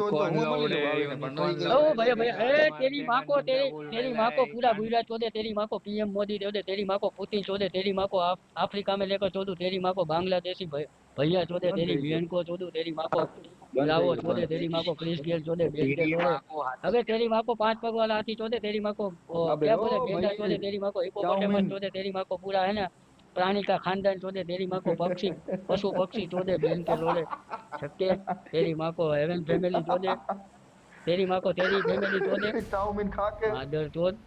हो तो वो बोल दो ओ भैया भैया ए तेरी मां को तेरी तेरी मां को पूरा बुरा चोदे तेरी मां को पीएम मोदी दे दे तेरी मां को पुतिन चोदे तेरी मां को अफ्रीका में लेकर चोदू तेरी मां को बांग्लादेशी भैया चोदे तेरी बहन को चोदू तेरी मां को बुलाओ चोदे तेरी माँ को क्रिस गेल चोदे अबे तेरी माँ को पांच पग वाला हाथी चोदे तेरी माँ को क्या बोले चोदे तेरी माँ को हिपोपोटेमस चोदे तेरी माँ को पूरा है ना प्राणी का खानदान छोड़े तेरी माँ को पक्षी पशु पक्षी छोड़े बहन के लोले छक्के तेरी माँ को हेवन फैमिली छोड़े तेरी माँ को तेरी फैमिली छोड़े चाउमीन खा के मादर चोद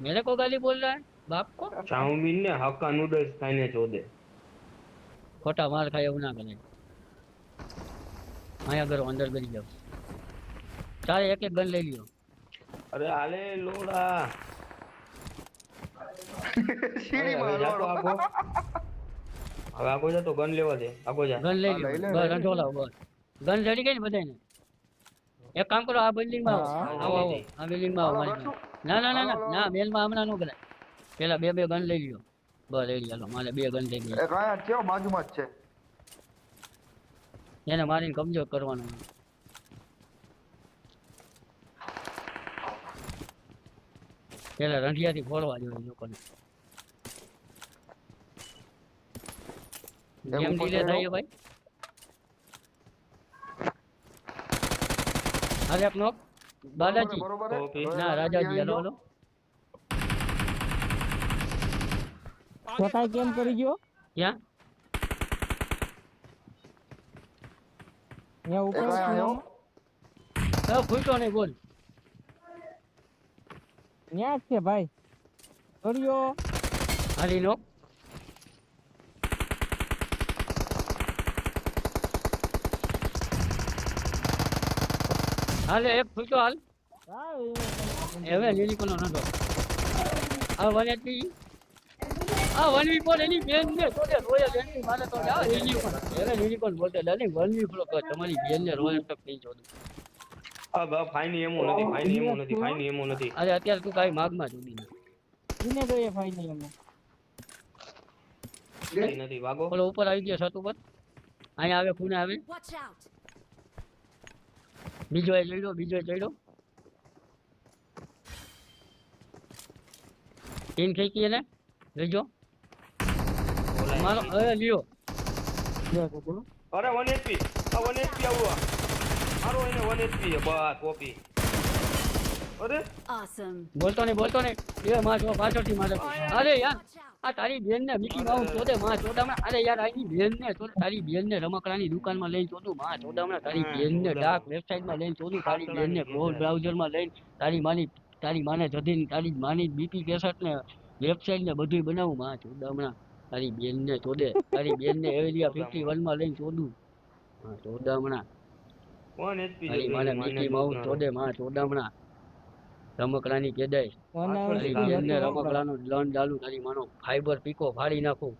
मेरे को गाली बोल रहा है बाप को चाउमीन ने हक्का नूडल्स खाने छोड़े खोटा मार खाए उन्हें ना मैं अगर अंदर गली जाऊँ चाहे एक एक गन ले लियो अरे आले लोड़ा સીડીમાં હલવાડો. આગો. હવે આગો જા તો ગન લેવા દે. આગો જા. ગન લઈ લે, લ્યો. બસ લઈ લે. બસ. ગન રેડી ગઈ ને બધાને એક કામ કરો આ બિલ્ડિંગમાં આવો. આવો આ બિલ્ડિંગમાં આવો મારી ના ના ના ના. ના મેલમાં હમણાં નો કરાય. પેલા બે બે ગન લઈ લ્યો. બસ લઈ લ્યો મારે બે ગન લઈ ગઈ એક આયા છે બાજુમાં જ છે? એને મારીને કબજો કરવાનો. પેલા રંઢિયાથી ફોડવા જોઈએ લોકોને. એમ કેમ ડીલે થાય ભાઈ? અરે આપનો ઓકે. ના રાજાજી હેલો હલો. છોટાઈ કેમ કરી ગયો? ક્યાં? ઉપર ત્યાં આવ્યો. હવે ફૂટો નહીં બોલ. જ છે ભાઈ. કર્યો હાલી લો. હાલે, એક ફૂટો હાલ. હવે લીલી કોનો નતો આ વન એટી આ વન વી પર એની બેન ને તોડે રોયલ એની મારે તો આ લીલી કોણ હવે લીલી કોન બોલતે, દાદી વન વી ફ્લો તમારી બેન ને રોયલ તક નહીં બા ફાઈની એમો નથી ફાઈની એમો નથી ફાઈની એમો નથી. અરે અત્યારે તું કાઈ માગમાં જોડી ને એને કહીએ ભાઈ નહીં અમે ફાઈ નથી વાગો. ઓલો ઉપર આવી ગયો છત ઉપર. અહીંયા આવે ખૂણે આવે. બીજો એ ચડ્યો બીજો એ ચડ્યો. થઈ ખેંચી એને? લેજો મારો હવે લ્યો. અરે વન એચપી આ વન એચપી આવું મારો એને કોપી અરે. બોલતો નહીં બોલતો નહીં. એ માં જો પાછળથી મારે. અરે યાર આ તારી બેન ને મિકી માઉસ ચોદે માં ચોદામણા અરે યાર આની બેન ને તો તારી બેન ને રમકડાની દુકાનમાં લઈને ચોદું માં ચોદામણા તારી બેન ને ડાર્ક વેબસાઈટમાં લઈને ચોદું તારી બેન ને ક્રોસ બ્રાઉઝરમાં લઈને તારી માની તારી માને જધીને તારી માની બીપી કેસેટ ને વેબસાઇટ ને બધું બનાવું માં ચોદામણા તારી બેન ને ચોદે તારી બેન ને એરિયા ફિફ્ટી વનમાં લઈને ચોદું હા ચોદામણા વન એચપી તારી માને મિકી માઉસ ચોદે માં ચોદામણા રમકડાની પેદાઈશ અને પાછળ તારી થી બેનને રમકડાનો લણ ડાલું તારી માનો ફાઈબર પીકો ફાડી નાખું.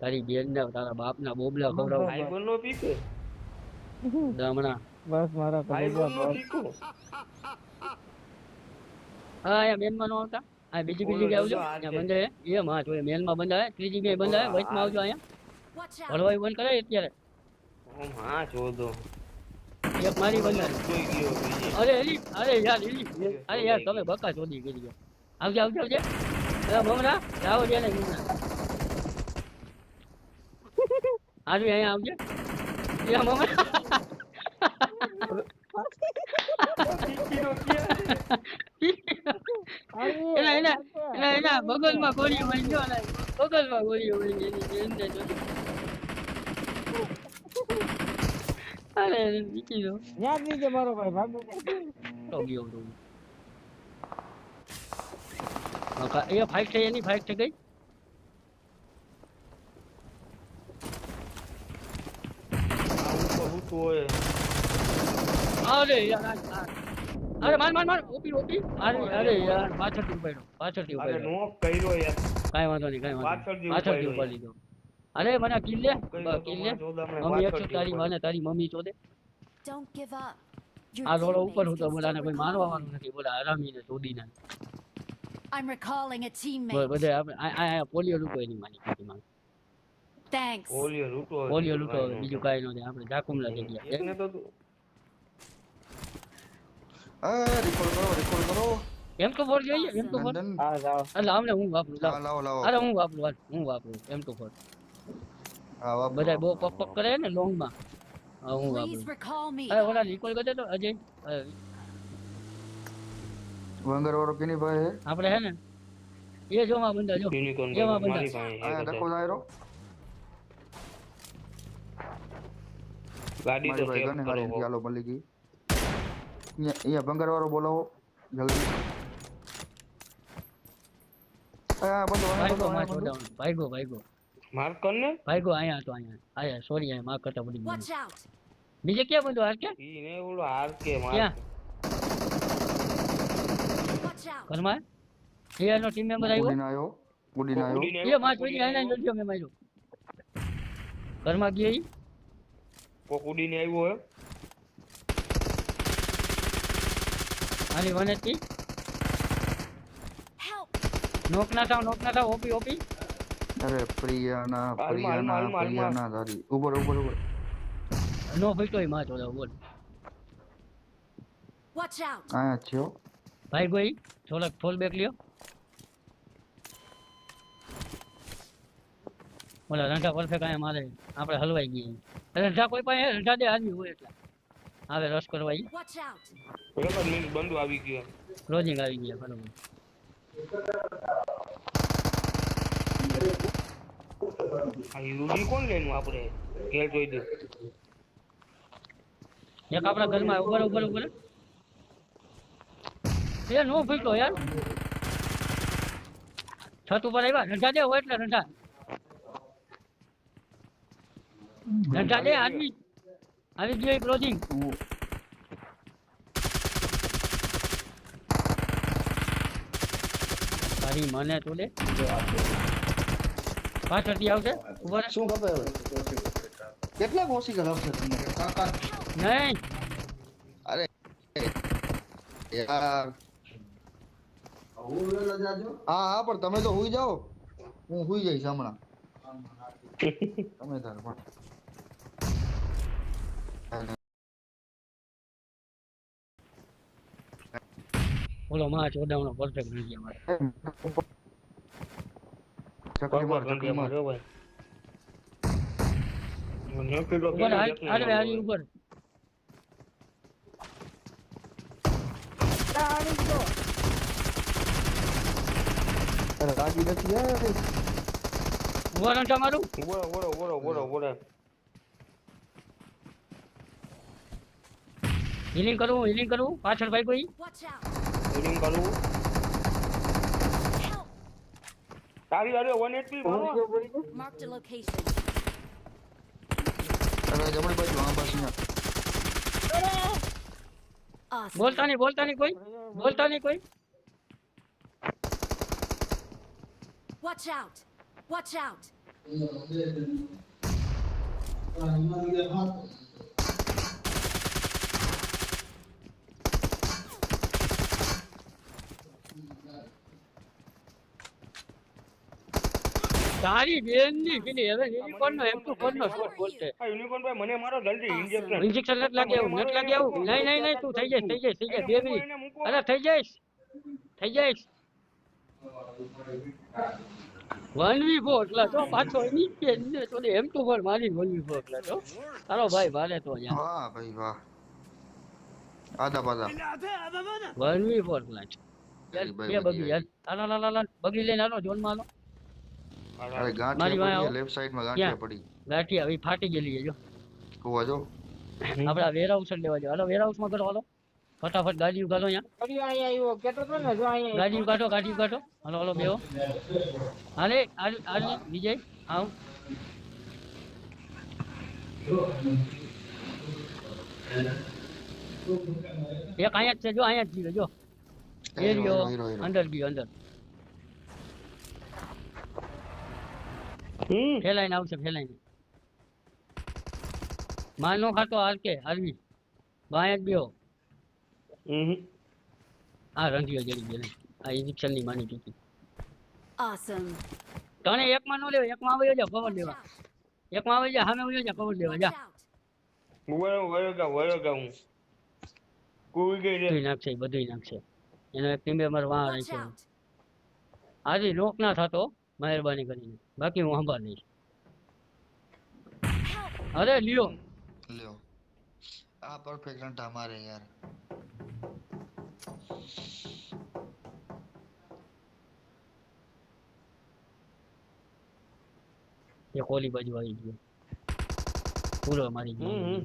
તારી બેનને તારા બાપના બોબલા ખવડાવું. ફાઈબર નો પીકો? હમણાં બસ મારા ફાઈબર નો પીકો? હા અહીંયા મેનમાં નો આવતા? આ બીજી બીજી કે આવજો. અહીંયા બંધ હે એ માં જો મેનમાં બંધ હે ત્રીજી બે બંધ હે વચમાં આવજો અહીંયા. હળવાઈ બંધ કરે અત્યારે. હા તમે બકા ચોદી કરી ગયો. આવજે આવજે આવજે. એ જાઓ જે ને આવી અહીંયા આવજે. એ મમરા એના એના બગલમાં ગોળીઓ મળી ગયો બગલમાં ગોળીઓ જો. અરે બીજી યાદ નીચે મારો ભાઈ ભાગો તો ગયો તો. ઓકા એ ફાઇટ થઈ એની ફાઇટ થઈ ગઈ? ઉપર ઊંચું હોય અરે યાર. અરે માર માર માર ઓપી ઓપી. અરે અરે યાર પાછળથી ઉપાડ્યો પાછળથી અરે ઉપાડ્યો. નોક કર્યો યાર. કાઈ વાંધો નહીં કાઈ વાંધો પાછળથી ઉપાડી લીધો અરે મને કિલ લે કિલ લે મમ્મી એક તારી મને તારી મમ્મી ચોદે. આ રોડો ઉપર હું તો બોલાને કોઈ મારવા recall વાળું you. નથી બોલા હરામીને ચોદીને I'm recalling a bus teammate. બધે આ આ- આ પોલિયો લૂંટો એની માની કીધી માં થેન્ક્સ પોલિયો લૂટો પોલિયો લૂટો બીજું કાંઈ નથી આપણે જાકુમલા થઈ ગયા. એકને તો આ રિકોલ કરો રિકોલ કરો. એમ તો ફોર જોઈએ એમ તો ફોર. હા જાઓ એટલે અમને હું વાપરું લાવ. લાવ લાવો લાવો. અરે હું વાપરું હું વાપરું એમ તો ફોર. હા બધા બહુ પક પક કરે ને લોંગમાં હા વાપરું. અરે ઓલા રિકોલ કરતો તો અજય વંગર વાળો કેની ભાઈ હે આપણે હે ને એ જો. માં બંદા જો યુનિકોર્ન બંધા. મારી આ ડકો હજાર. દાયરો ગાડી તો સેવ કરો ચાલો મળી ગઈ. અહીંયા ભંગર વાળો બોલાવો જલ્દી. આ બંધો માં બંધો. ભાઈગો ભાઈગો માર્ક કર ને. ભાઈગો અહીંયા હતો અહીંયા. આયા સોરી અહીંયા માર્ક કરતા પડી. બીજે કે બંધો હાર કે? ઈ ને ઓલો હાર કે માર. ઘરમાં? એ એનો ટીમ મેમ્બર આવ્યો? ઉડીને આવ્યો ઉડીને આવ્યો. એ માં જોઈને ઉડીને જોજો મે માર્યો. ઘરમાં ગયો ઈ? કોક ઉડીને આવ્યો હે. આની વન હતી નોક ના થાવ નોક ના થાવ ઓપી ઓપી. અરે પ્રિયાના પ્રિયાના પ્રિયાના ધારી ઉપર ઉપર ઉપર નો ફીટોયમાં ચોદાવ બોલ. વોચ આઉટ આ છો ભાઈ કોઈ થોડાક ફોલ બેક લ્યો. ઓલા રંઠા પરફેક્ટ અહીંયા મારે આપણે હલવાઈ ગઈ રંઠા કોઈ પાસે રંઠા દે આદમી હોય એટલે. આવે રસ કરવા ઈ. બરાબર મિનિટ બંધુ આવી ગયો. ક્લોઝિંગ આવી ગયા બરોબર. એક આપણા ઘરમાં ઉપર ઉપર ઉપર એ નો ફીટો યાર. છત ઉપર આવ્યા. રંઠા દે હોય એટલે રંઠા રંઠા દે આદમી. આવી ગયો ક્લોઝિંગ મારી મને તો દે પાછળથી આવશે? ઊભો શું ખબર? હવે કેટલા ઓછી કરાવશે તમને? કાકા. નહીં. અરે યાર. હા હા પણ તમે તો હુઈ જાઓ. હું હુઈ જઈશ હમણાં. તમે તાર પણ. ઓલો માં ચોદાવનો પરફેક્ટ રહી ગયા મારે. ચકલી માર ચકલી માર જો ભાઈ ઉપર હાલ હાલ ઉપર અરે રાજી નથી યાર ઊભો રંટા મારું ઓળો ઓળો ઓળો ઓળો ઓળો હિલિંગ કરવું હિલિંગ કરવું પાછળ ભાઈ કોઈ હિલિંગ કરવું તારી અરે 180 મારો Marked a location. અરે જમણી બાજુ આ બાજુ ના Awesome. બોલતા નહીં બોલતા નહીં કોઈ બોલતા નહીં કોઈ Watch out. Watch out. તારી બેનની પેલી હવે યુનિકોર્ન નો એમ ટુ ફોર નો શોટ બોલતે. આ યુનિકોર્ન ભાઈ મને મારો જલ્દી ઇન્જેક્શન ઇન્જેક્શન નથી લાગે એવું નથી લાગે એવું? નહીં નહીં નહીં તું થઈ જઈશ થઈ જઈશ થઈ જઈશ બે મિનિટ અરે થઈ જઈશ થઈ જઈશ. વન વી ફોર એટલે તો પાછો એની બેન ને તો એમ ટુ ફોર મારી વન વી ફોર એટલે તો તારો ભાઈ ભાલે તો યાર વાહ ભાઈ વાહ. આદા પાદા વન વી ફોર એટલે બે બગી યાર હાલો. હાલો બગી લઈને આનો જોનમાં હાલો. અરે ગાંઠિયા પડી લેફ્ટ સાઈડમાં ગાંઠિયા પડી. ગાંઠિયા આવી ફાટી ગયેલી જો. કુવા જો. આપડા વેરહાઉસ લેવા જો હાલો વેરહાઉસમાં કરો હાલો. ફટાફટ ગાડી ઉગાડો અહીંયા. ફરી અહીંયા આવ્યો કેતો તો ને? જો અહીંયા ગાડી ઉગાડો ગાડી ઉગાડો હાલો હાલો બેહો. હાલે હાલ હાલ વિજય આવ. એક અહીંયા જ છે જો અહીંયા જ જીવે જો. એ રહ્યો હીરો, હીરો. અંદર ગયો અંદર હમ. ફેલાઈને આવશે ફેલાઈને. માલ નો ખાતો હાલ કે હાલવી. બાય જ બેહો. હમ. આ રંગીઓ જડી ગયો આ ઇન્જેક્શનની માની ચૂકી. ઓસમ તને એકમાં નો લેવા એકમાં આવી જા કવર લેવા એક એકમાં આવી જા સામે આવી જા કવર લેવા જા. out. વયો ગા વયો ગા હું. કોઈ ગઈ રે. બધુંય નાખશે બધું નાખશે. એનો એક ટીમ મેમ્બર વાં છે આજે લોક ના થતો મહેરબાની કરીને. બાકી હું સંભાળ લઈશ અરે લ્યો. લ્યો. આ પરફેક્ટ રન મારે યાર. એ કોલી બાજુ આવી ગયો. પૂરો મારી ગયો.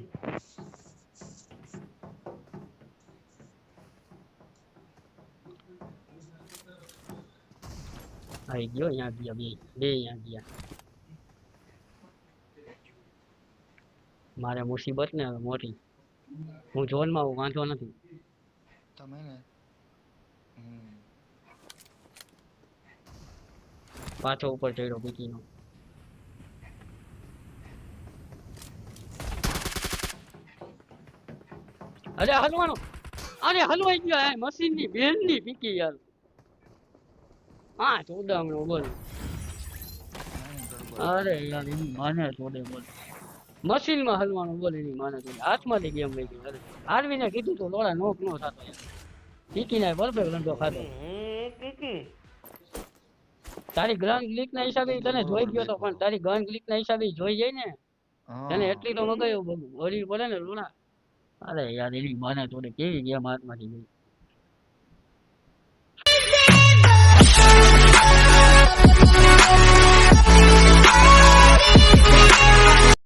હમ. આવી ગયો અહીંયા ગયા બે બે અહીંયા મારે મુસીબત ને હવે મોટી હું ઝોનમાં હું વાંધો નથી તમે ને પાછો ઉપર ચડ્યો પીકીનો અરે હલવાનો અરે હલવાઈ ગયો મશીનની બેનની પીકી યાર હા ચોદામણો બોલ. અરે યાર એની માને ચોડે બોલ. મશીનમાં હલવાનું બોલ એની માને ચોડે લઈ ગેમ લઈ ગયો. અરે આરવીને કીધું તો લોડા નોક નો થતો. ખાધો હમ, હમ, હમ. તારી ગન ક્લિક ના હિસાબે તને જોઈ ગયો તો પણ તારી ગન ક્લિક ના હિસાબે જોઈ જાય ને. તને એટલી તો મગાયો વળી પડે ને લુણા. અરે યાર એની માને જોડે કેવી ગેમ હાથમાંથી ગઈ.